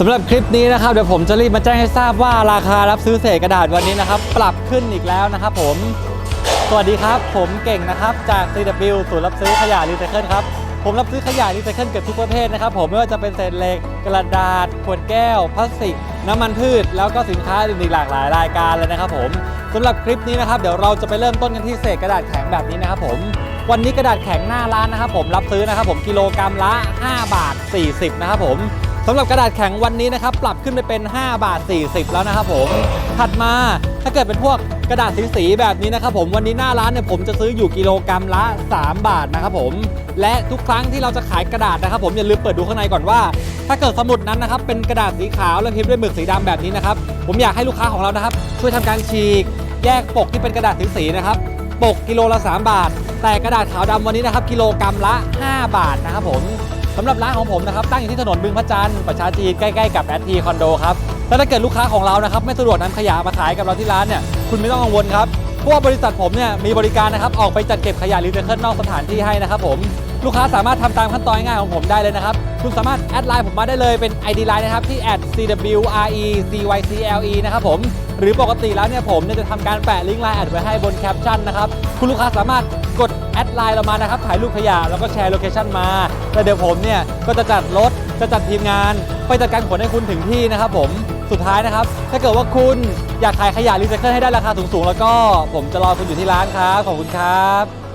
สำหรับคลิปนี้นะครับเดี๋ยวผมจะรีบมาแจ้งให้ทราบว่าราคารับซื้อเศษกระดาษวันนี้นะครับ ปรับขึ้นอีกแล้วนะครับผม สวัสดีครับผมเก่งนะครับจาก CW ศูนย์รับซื้อขยะรีไซเคิลครับผมรับซื้อขยะรีไซเคิลเกือบทุกประเภทนะครับผมไม่ว่าจะเป็นเศษเหล็กกระดาษ ขวดแก้ว พลาสติก น้ำมันพืช แล้วก็สินค้าอื่นๆอีกหลากหลายรายการเลยนะครับผมสำหรับคลิปนี้นะครับเดี๋ยวเราจะไปเริ่มต้นกันที่เศษกระดาษแข็งแบบนี้นะครับผมวันนี้กระดาษแข็งหน้าร้านนะครับผมรับซื้อนะครับผมกิโลกรัมละ 5 บาท 40 นะครับผม สำหรับกระดาษแข็งวันนี้นะครับปรับขึ้นไปเป็น 5 บาท 40 แล้วนะครับผมถัดมาถ้าเกิดเป็นพวกกระดาษสีๆแบบนี้นะครับผมวันนี้หน้าร้านเนี่ยผมจะซื้ออยู่กิโลกรัมละ 3 บาทนะครับผมและทุกครั้งที่เราจะขายกระดาษนะครับ ผมอย่าลืมเปิดดูข้างในก่อนว่า ถ้าเกิดสมุดนั้นนะครับเป็นกระดาษสีขาวและพิมพ์ด้วยหมึกสีดำแบบนี้นะครับผมอยากให้ลูกค้าของเรานะครับ ช่วยทำการฉีก แยกปกที่เป็นกระดาษสีๆนะครับปกกิโลละ 3 บาท แต่กระดาษขาวดำวันนี้นะครับกิโลกรัมละ 5 บาทนะครับผม สำหรับร้านของผมนะครับตั้งอยู่ที่ถนนบึงพระจันทร์ประชาจีนใกล้ๆกับแอทีคอนโดครับแล้วถ้าเกิดลูกค้าของเรานะครับไม่สะดวกนำขยะมาขายกับเราที่ร้านเนี่ยคุณไม่ต้องกังวลครับเพราะว่าบริษัทผมเนี่ยมีบริการนะครับออกไปจัดเก็บขยะรีไซเคิลนอกสถานที่ให้นะครับผม ลูกค้าสามารถทำตามขั้นตอนง่ายๆของผมได้เลยนะครับ คุณสามารถแอดไลน์ผมมาได้เลยเป็น ID ไลน์นะครับ ที่ @cwrecycle นะครับผม หรือปกติแล้วเนี่ยผมเนี่ยจะทำการแปะลิงก์ไลน์แอดไว้ให้บนแคปชั่นนะครับ คุณลูกค้าสามารถกดแอดไลน์เรามานะครับ ถ่ายรูปขยะแล้วก็แชร์โลเคชั่นมาแล้วเดี๋ยวผมเนี่ยก็จะจัดรถจะจัดทีมงาน ไปจัดการขนให้คุณถึงที่นะครับผมสุดท้ายนะครับ ถ้าเกิดว่าคุณอยากขายขยะรีไซเคิลให้ได้ราคาสูงๆ แล้วก็ผมจะรอคุณอยู่ที่ร้านครับ ขอบคุณครับ